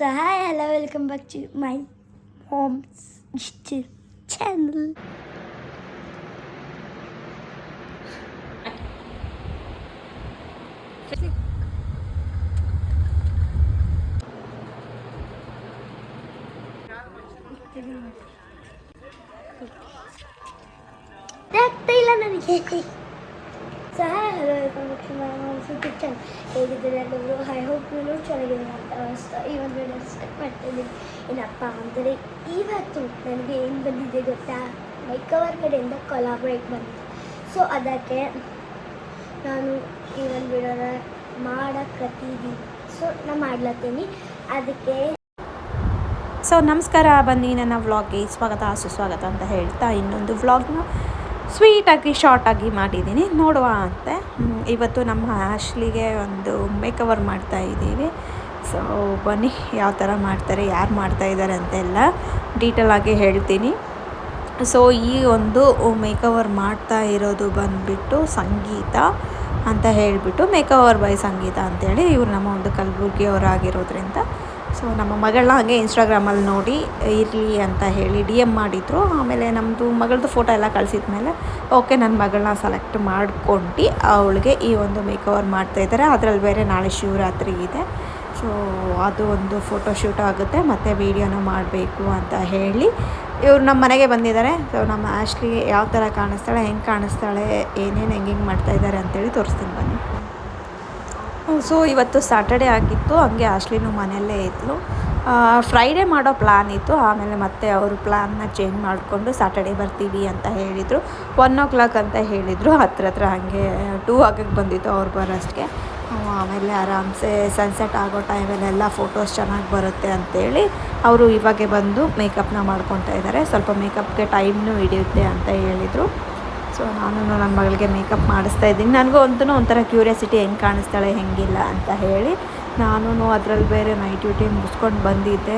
So hi hello welcome back to my mom's YouTube channel. দেখতেই না নাকি so hi hello welcome to my channel ಹೇಗಿದ್ದೀರಿ ಎಲ್ಲರೂ? High hope ನೀವು ಚೆನ್ನಾಗಿದ್ದೀರ ಅಂತ ಅನಿಸ್ತಾ ಈ ಒಂದು ವಿಡಿಯೋ ಸ್ಟಾರ್ಟ್ ಮಾಡ್ತಿದ್ದೀನಿ ಏನಪ್ಪ ಅಂದರೆ ಇವತ್ತು ನನಗೆ ಏನು ಬಂದಿದೆ ಗೊತ್ತಾ? ಮೈಕವರ್ ಕಡೆಯಿಂದ ಕೊಲಾಬ್ರೇಟ್ ಬಂದಿದೆ. ಸೊ ಅದಕ್ಕೆ ನಾನು ಈ ಒಂದು ವಿಡಿಯೋನ ಮಾಡಕತ್ತೀನಿ ಸೊ ನಾನು ಮಾಡ್ಲತ್ತೀನಿ. ಅದಕ್ಕೆ ಸೊ ನಮಸ್ಕಾರ ಬನ್ನಿ ನನ್ನ ವ್ಲಾಗ್ಗೆ ಸ್ವಾಗತ, ಸುಸ್ವಾಗತ ಅಂತ ಹೇಳ್ತಾ ಇನ್ನೊಂದು ವ್ಲಾಗ್ನ ಸ್ವೀಟಾಗಿ, ಶಾರ್ಟಾಗಿ ಮಾಡಿದ್ದೀನಿ. ನೋಡುವ ಅಂತೆ. ಇವತ್ತು ನಮ್ಮ ಆಶ್ಲಿಗೆ ಒಂದು ಮೇಕವರ್ ಮಾಡ್ತಾ ಇದ್ದೀವಿ. ಸೊ ಬನ್ನಿ, ಯಾವ ಥರ ಮಾಡ್ತಾರೆ, ಯಾರು ಮಾಡ್ತಾ ಇದ್ದಾರೆ ಅಂತೆಲ್ಲ ಡೀಟೇಲ್ ಆಗಿ ಹೇಳ್ತೀನಿ. ಸೊ ಈ ಒಂದು ಮೇಕವರ್ ಮಾಡ್ತಾ ಇರೋದು ಬಂದುಬಿಟ್ಟು ಸಂಗೀತ ಅಂತ ಹೇಳಿಬಿಟ್ಟು, ಮೇಕವರ್ ಬೈ ಸಂಗೀತ ಅಂತೇಳಿ ಇವರು ನಮ್ಮ ಒಂದು ಕಲಬುರ್ಗಿಯವರಾಗಿರೋದ್ರಿಂದ ಸೊ ನಮ್ಮ ಮಗಳನ್ನ ಹಾಗೆ ಇನ್ಸ್ಟಾಗ್ರಾಮಲ್ಲಿ ನೋಡಿ, ಇರಲಿ ಅಂತ ಹೇಳಿ ಡಿ ಎಂ ಮಾಡಿದರು. ಆಮೇಲೆ ನಮ್ಮದು ಮಗಳದ್ದು ಫೋಟೋ ಎಲ್ಲ ಕಳಿಸಿದ ಮೇಲೆ ಓಕೆ ನನ್ನ ಮಗಳನ್ನ ಸೆಲೆಕ್ಟ್ ಮಾಡ್ಕೊಂಡು, ಅವಳಿಗೆ ಈ ಒಂದು ಮೇಕವರ್ ಮಾಡ್ತಾ ಇದ್ದಾರೆ ಅದರಲ್ಲಿ ಬೇರೆ ನಾಳೆ ಶಿವರಾತ್ರಿ ಇದೆ. ಸೊ ಅದು ಒಂದು ಫೋಟೋ ಶೂಟ್ ಆಗುತ್ತೆ. ಮತ್ತು ವೀಡಿಯೋನ ಮಾಡಬೇಕು ಅಂತ ಹೇಳಿ ಇವರು ನಮ್ಮ ಮನೆಗೆ ಬಂದಿದ್ದಾರೆ. ಸೊ ನಮ್ಮ ಆಶ್ಲಿ ಯಾವ ಥರ ಕಾಣಿಸ್ತಾಳೆ, ಹೆಂಗೆ ಕಾಣಿಸ್ತಾಳೆ, ಏನೇನು ಹೆಂಗೆ ಹೆಂಗೆ ಮಾಡ್ತಾ ಇದ್ದಾರೆ ಅಂತೇಳಿ ತೋರಿಸ್ತೀನಿ ಬನ್ನಿ. ಸೊ ಇವತ್ತು ಸ್ಯಾಟರ್ಡೆ ಆಗಿತ್ತು, ಹಂಗೆ ಆಶ್ಲಿನೂ ಮನೆಯಲ್ಲೇ ಇದ್ಲು. ಫ್ರೈಡೇ ಮಾಡೋ ಪ್ಲ್ಯಾನ್ ಇತ್ತು, ಆಮೇಲೆ ಮತ್ತೆ ಅವರು ಪ್ಲ್ಯಾನ್ನ ಚೇಂಜ್ ಮಾಡಿಕೊಂಡು ಸ್ಯಾಟರ್ಡೆ ಬರ್ತೀವಿ ಅಂತ ಹೇಳಿದರು. ಒನ್ ಓ ಕ್ಲಾಕ್ ಅಂತ ಹೇಳಿದರು, ಹತ್ರ ಹತ್ರ ಹಾಗೆ ಟೂ ಆಗಕ್ಕೆ ಬಂದಿತ್ತು ಅವ್ರು ಬರೋಷ್ಟಕ್ಕೆ. ಆಮೇಲೆ ಆರಾಮ್ಸೆ ಸನ್ಸೆಟ್ ಆಗೋ ಟೈಮಲ್ಲೆಲ್ಲ ಫೋಟೋಸ್ ಚೆನ್ನಾಗಿ ಬರುತ್ತೆ ಅಂತೇಳಿ ಅವರು ಇವಾಗೆ ಬಂದು ಮೇಕಪ್ನ ಮಾಡ್ಕೊತಾ ಇದ್ದಾರೆ ಸ್ವಲ್ಪ ಮೇಕಪ್ಗೆ ಟೈಮ್ನೂ ಹಿಡಿಯುತ್ತೆ ಅಂತ ಹೇಳಿದರು. ಸೊ ನಾನು ನನ್ನ ಮಗಳಿಗೆ ಮೇಕಪ್ ಮಾಡಿಸ್ತಾ ಇದ್ದೀನಿ. ನನಗೂ ಅಂತೂ ಒಂಥರ ಕ್ಯೂರಿಯಾಸಿಟಿ ಹೆಂಗೆ ಕಾಣಿಸ್ತಾಳೆ, ಹೆಂಗಿಲ್ಲ ಅಂತ ಹೇಳಿ ನಾನು ಅದರಲ್ಲಿ ಬೇರೆ ನೈಟ್ ಡ್ಯೂಟಿ ಮುಗಿಸ್ಕೊಂಡು ಬಂದಿದ್ದೆ.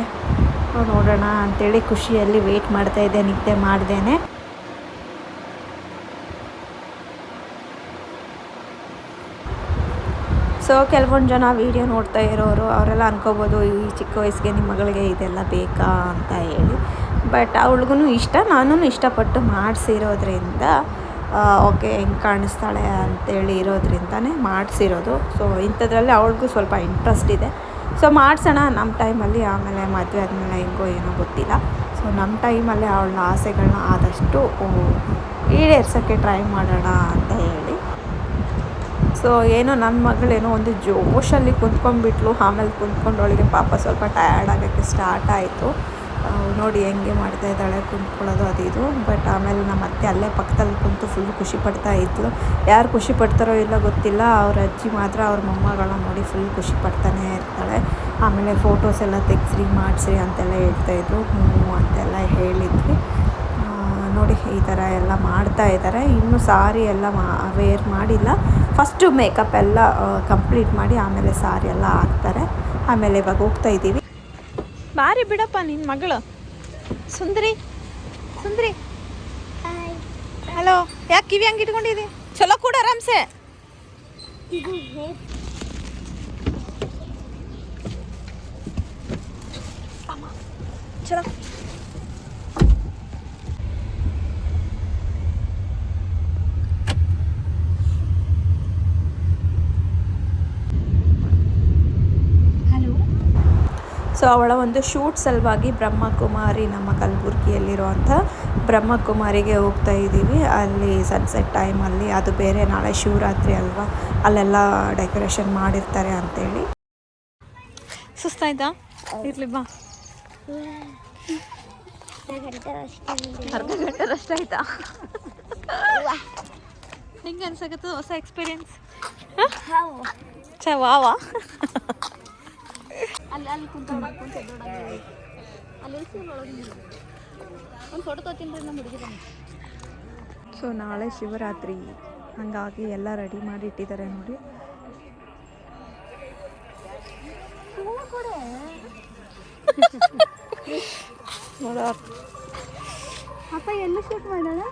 ನೋಡೋಣ ಅಂಥೇಳಿ ಖುಷಿಯಲ್ಲಿ ವೆಯ್ಟ್ ಮಾಡ್ತಾ ಇದ್ದೆ, ನಿದ್ದೆ ಮಾಡ್ದೇನೆ. ಸೊ ಕೆಲವೊಂದು ಜನ ವೀಡಿಯೋ ನೋಡ್ತಾ ಇರೋರು, ಅವರೆಲ್ಲ ಅನ್ಕೋಬೋದು, ಈ ಚಿಕ್ಕ ವಯಸ್ಸಿಗೆ ನಿಮ್ಮ ಮಗಳಿಗೆ ಇದೆಲ್ಲ ಬೇಕಾ ಅಂತ ಹೇಳಿ. ಬಟ್ ಅವಳಿಗೂ ಇಷ್ಟ ನಾನು ಇಷ್ಟಪಟ್ಟು ಮಾಡಿಸಿರೋದ್ರಿಂದ ಓಕೆ, ಹೆಂಗೆ ಕಾಣಿಸ್ತಾಳೆ ಅಂತೇಳಿ ಇರೋದ್ರಿಂದನೇ ಮಾಡಿಸಿರೋದು. ಸೊ ಇಂಥದ್ರಲ್ಲಿ ಅವಳಿಗೂ ಸ್ವಲ್ಪ ಇಂಟ್ರೆಸ್ಟ್ ಇದೆ. ಸೊ ಮಾಡಿಸೋಣ ನಮ್ಮ ಟೈಮಲ್ಲಿ ಆಮೇಲೆ ಮದುವೆ ಆದಮೇಲೆ ಹೆಂಗೋ ಏನೋ ಗೊತ್ತಿಲ್ಲ. ಸೊ ನಮ್ಮ ಟೈಮಲ್ಲಿ ಅವಳ ಆಸೆಗಳನ್ನ ಆದಷ್ಟು ಈಡೇರ್ಸೋಕ್ಕೆ ಟ್ರೈ ಮಾಡೋಣ ಅಂತ ಹೇಳಿ. ಸೊ ಏನೋ ನನ್ನ ಮಗಳೇನೋ ಒಂದು ಜೋಶಲ್ಲಿ ಕುಂತ್ಕೊಂಡ್ಬಿಟ್ಲು. ಆಮೇಲೆ ಕುಂತ್ಕೊಂಡು ಅವಳಿಗೆ ಪಾಪ ಸ್ವಲ್ಪ ಟಯರ್ಡ್ ಆಗೋಕ್ಕೆ ಸ್ಟಾರ್ಟ್ ಆಯಿತು. ನೋಡಿ ಹೆಂಗೆ ಮಾಡ್ತಾ ಇದ್ದಾಳೆ ಕುಂತ್ಕೊಳ್ಳೋದು ಅದು ಇದು. ಬಟ್ ಆಮೇಲೆ ನಮ್ಮ ಅತ್ತೆ ಅಲ್ಲೇ ಪಕ್ಕದಲ್ಲಿ ಕುಂತು ಫುಲ್ ಖುಷಿ ಪಡ್ತಾ ಇದ್ಲು. ಯಾರು ಖುಷಿ ಪಡ್ತಾರೋ ಇಲ್ಲ ಗೊತ್ತಿಲ್ಲ. ಅವ್ರ ಅಜ್ಜಿ ಮಾತ್ರ ಅವ್ರ ಮೊಮ್ಮಗಳನ್ನ ನೋಡಿ ಫುಲ್ ಖುಷಿ ಪಡ್ತಾನೆ ಇರ್ತಾಳೆ. ಆಮೇಲೆ ಫೋಟೋಸ್ ಎಲ್ಲ ತೆಗ್ಸ್ರಿ, ಮಾಡಿಸ್ರಿ ಅಂತೆಲ್ಲ ಹೇಳ್ತಾಯಿದ್ರು ಹ್ಞೂ ಅಂತೆಲ್ಲ ಹೇಳಿದ್ವಿ. ನೋಡಿ ಈ ಥರ ಎಲ್ಲ ಮಾಡ್ತಾ ಇದ್ದಾರೆ. ಇನ್ನೂ ಸಾರಿ ಎಲ್ಲ ಮಾ ವೇರ್ ಮಾಡಿಲ್ಲ. ಫಸ್ಟು ಮೇಕಪ್ ಎಲ್ಲ ಕಂಪ್ಲೀಟ್ ಮಾಡಿ ಆಮೇಲೆ ಸಾರಿ ಎಲ್ಲ ಹಾಕ್ತಾರೆ. ಆಮೇಲೆ ಇವಾಗ ಹೋಗ್ತಾ ಇದ್ದೀವಿ. ಬಾರಿ ಬಿಡಪ್ಪ ನಿನ್ನ ಮಗಳು. ಸುಂದರಿ ಸುಂದರಿ. ಹಾಯ್ ಹಲೋ, ಯಾಕೆ ಕಿವಿ ಹಂಗೆ ಇಟ್ಕೊಂಡಿದ್ದಿ ಚಲೋ ಕೂಡ ಆರಾಮ್ಸೆ? ಇದು ಹೇರ್ ಚಲೋ. ಸೊ ಅವಳ ಒಂದು ಶೂಟ್ ಸಲುವಾಗಿ ಬ್ರಹ್ಮಕುಮಾರಿ ನಮ್ಮ ಕಲಬುರ್ಗಿಯಲ್ಲಿರುವಂಥ ಬ್ರಹ್ಮಕುಮಾರಿಗೆ ಹೋಗ್ತಾ ಇದ್ದೀವಿ. ಅಲ್ಲಿ ಸನ್ಸೆಟ್ ಟೈಮಲ್ಲಿ ಅದು ಬೇರೆ ನಾಳೆ ಶಿವರಾತ್ರಿ ಅಲ್ವಾ? ಅಲ್ಲೆಲ್ಲ ಡೆಕೋರೇಷನ್ ಮಾಡಿರ್ತಾರೆ ಅಂತೇಳಿ. ಸುಸ್ತಾಯ್ತಾ ಇರಲಿ ಬಾ. ಅರ್ಧ ಗಂಟೆ ರಸ್ಟ್ ಆಯ್ತಾ ಹೆಂಗೆ ಹೊಸ ಎಕ್ಸ್ಪೀರಿಯನ್ಸ್ ಚ ವಾವಾ ಅಲ್ಲಿ ಅಲ್ಲಿ ಕುಂತ ಕುಂತ ಅಲ್ಲಿ ಒಂದು ಫೋಟೋ ತಗೋತೀನಿ ನಮ್ಮ ಹುಡುಗಿ ಸೊ ನಾಳೆ ಶಿವರಾತ್ರಿ. ಹಾಗಾಗಿ ಎಲ್ಲ ರೆಡಿ ಮಾಡಿ ಇಟ್ಟಿದ್ದಾರೆ ನೋಡಿ. ನೋಡ. ಅಪ್ಪ ಎಲ್ಲ ಶೂಟ್ ಮಾಡೋಣ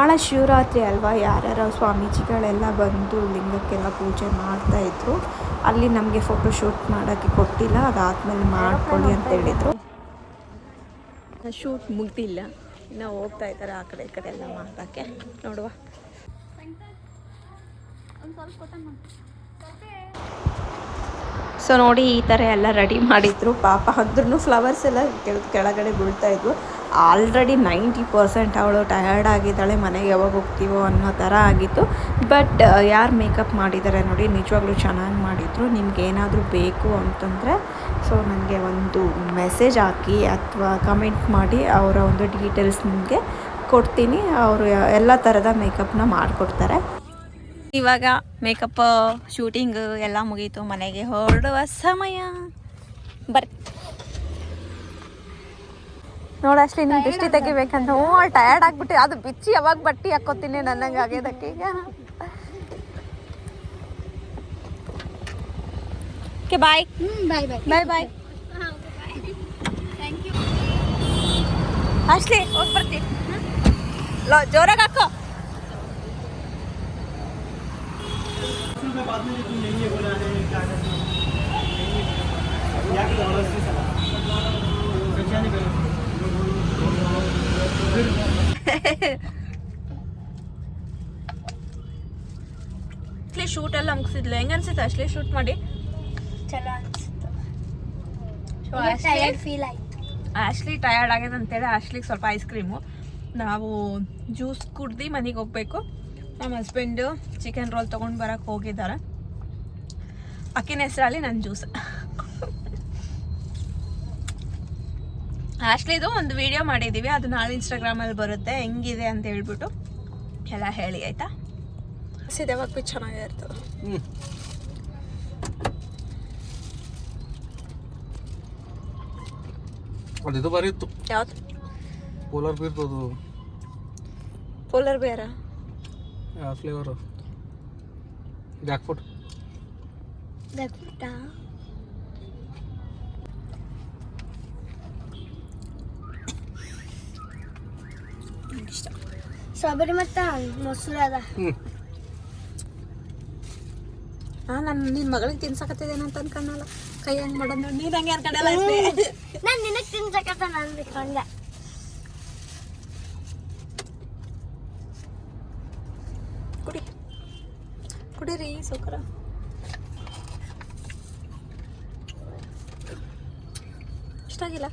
ನಾಳೆ ಶಿವರಾತ್ರಿ ಅಲ್ವಾ? ಯಾರ್ಯಾರ ಸ್ವಾಮೀಜಿಗಳೆಲ್ಲ ಬಂದು ಲಿಂಗಕ್ಕೆಲ್ಲ ಪೂಜೆ ಮಾಡ್ತಾ ಇದ್ರು. ಅಲ್ಲಿ ನಮಗೆ ಫೋಟೋ ಶೂಟ್ ಮಾಡೋಕ್ಕೆ ಕೊಟ್ಟಿಲ್ಲ. ಅದಾದ್ಮೇಲೆ ಮಾಡ್ಕೊಳ್ಳಿ ಅಂತ ಹೇಳಿದರು. ಶೂಟ್ ಮುಗ್ದಿಲ್ಲ. ಇನ್ನು ಹೋಗ್ತಾ ಇದ್ದಾರೆ ಆ ಕಡೆ ಈ ಕಡೆ ಎಲ್ಲ ಮಾಡೋಕ್ಕೆ ನೋಡುವ. ಸೊ ನೋಡಿ ಈ ಥರ ಎಲ್ಲ ರೆಡಿ ಮಾಡಿದ್ರು. ಪಾಪ ಅಂದ್ರೂ ಫ್ಲವರ್ಸ್ ಎಲ್ಲ ಕೆಳ ಕೆಳಗಡೆ ಬೀಳ್ತಾ ಇದ್ವು. ಆಲ್ರೆಡಿ ನೈಂಟಿ ಪರ್ಸೆಂಟ್ ಅವಳು ಟಯರ್ಡ್ ಆಗಿದ್ದಾಳೆ, ಮನೆಗೆ ಯಾವಾಗ ಹೋಗ್ತೀವೋ ಅನ್ನೋ ಥರ ಆಗಿತ್ತು. ಬಟ್ ಯಾರು ಮೇಕಪ್ ಮಾಡಿದ್ದಾರೆ ನೋಡಿ, ನಿಜವಾಗ್ಲೂ ಚೆನ್ನಾಗಿ ಮಾಡಿದರು. ನಿಮ್ಗೆ ಏನಾದರೂ ಬೇಕು ಅಂತಂದರೆ ಸೊ ನನಗೆ ಒಂದು ಮೆಸೇಜ್ ಹಾಕಿ ಅಥವಾ ಕಮೆಂಟ್ ಮಾಡಿ, ಅವರ ಒಂದು ಡೀಟೇಲ್ಸ್ ನಿಮಗೆ ಕೊಡ್ತೀನಿ. ಅವರು ಎಲ್ಲ ಥರದ ಮೇಕಪ್ನ ಮಾಡಿಕೊಡ್ತಾರೆ. ಇವಾಗ ಮೇಕಪ್ ಶೂಟಿಂಗ್ ಎಲ್ಲ ಮುಗೀತು. ಮನೆಗೆ ಹೊರಡುವ ಸಮಯ. ಬರ್ರಿ ನೋಡು ಅಷ್ಟೇ ನೀನು ದೃಷ್ಟಿ ತೆಗಿಬೇಕಂತ ಹ್ಞೂ ಟಯರ್ಡ್ ಆಗ್ಬಿಟ್ಟು ಅದು ಬಿಚ್ಚಿ ಯಾವಾಗ ಬಟ್ಟೆ ಹಾಕೋತೀನಿ ನನಗೆ ಆಗ್ಯದಕ್ಕೆ ಈಗ ಓಕೆ ಬಾಯ್ ಬಾಯ್ ಬಾಯ್ ಬಾಯ್ ಬಾಯ್ ಅಷ್ಟೇ ಹೋಗಿ ಬರ್ತೀನಿ ಲೋ ಜೋರಾಗಿ ಹಾಕೋ ಅಶ್ಲಿ ಶೂಟ್ ಎಲ್ಲ ಮುಗಿಸಿದ್ಲು. ಹೆಂಗ ಅನ್ಸುತ್ತೆ ಅಶ್ಲಿ ಶೂಟ್ ಮಾಡಿ? ಚಲೋ ಫೀಲ್ ಆಯ್ತು. ಆಶ್ಲಿ ಟಯರ್ಡ್ ಆಗಿದೆ ಅಂತೇಳಿ ಆಶ್ಲಿಗೆ ಸ್ವಲ್ಪ ಐಸ್ ಕ್ರೀಮು ನಾವು ಜ್ಯೂಸ್ ಕುಡ್ದು ಮನೆಗೆ ಹೋಗ್ಬೇಕು. ನಮ್ಮ ಹಸ್ಬೆಂಡು ಚಿಕನ್ ರೋಲ್ ತೊಗೊಂಡು ಬರೋಕ್ಕೆ ಹೋಗಿದ್ದಾರೆ. ಅಕ್ಕಿನ ಹೆಸರಲ್ಲಿ ನನ್ನ ಜ್ಯೂಸ್ ಆಶ್ಲಿದು ಒಂದು ವಿಡಿಯೋ ಮಾಡಿದ್ದೀವಿ ಅದು ನಾಳೆ ಇನ್ಸ್ಟಾಗ್ರಾಮಲ್ಲಿ ಬರುತ್ತೆ. ಹೆಂಗಿದೆ ಅಂತ ಹೇಳ್ಬಿಟ್ಟು ಎಲ್ಲ ಹೇಳಿ ಆಯಿತಾ? ಸಿದ್ಧವಾಗಿ ಬಿ ಚೆನ್ನಾಗಿರ್ತದೆ ಅದಿದು ಬಾರಿ ಇತ್ತು. ಯಾವ್ದು? ಪೋಲಾರ್ ಬೀರ್ ಅದು. ಪೋಲರ್ ಬೇರ ಯಾವ ಫ್ಲೇವರು ಜಾಕ್ ಫುಡ್ ಗೊತ್ತಾ ಇಷ್ಟ. ಸ್ಟ್ರಾಬೆರಿ ಮತ್ತು ಮೊಸರು ಅದ ಹ್ಞೂ ಹಾಂ ನಾನು ನಿನ್ನ ಮಗಳಿಗೆ ತಿನ್ಸಕತ್ತಿದ್ದೇನೆ ಅಂತ ಅನ್ಕೊಂಡಲ್ಲ. ಕೈ ಹಂಗೆ ಮಾಡೋದು ನೀನು ಹಂಗೆ ಅನ್ಕೊಂಡಲ್ಲ ನಾನು ನಿನಗೆ ತಿನ್ಸಕತ್ತ ನಾನು ಬಿಟ್ಕೊಂಡೆ ಕುಡಿ. ಕುಡೀರಿ ಸೌಕರ. ಇಷ್ಟ ಆಗಿಲ್ಲ?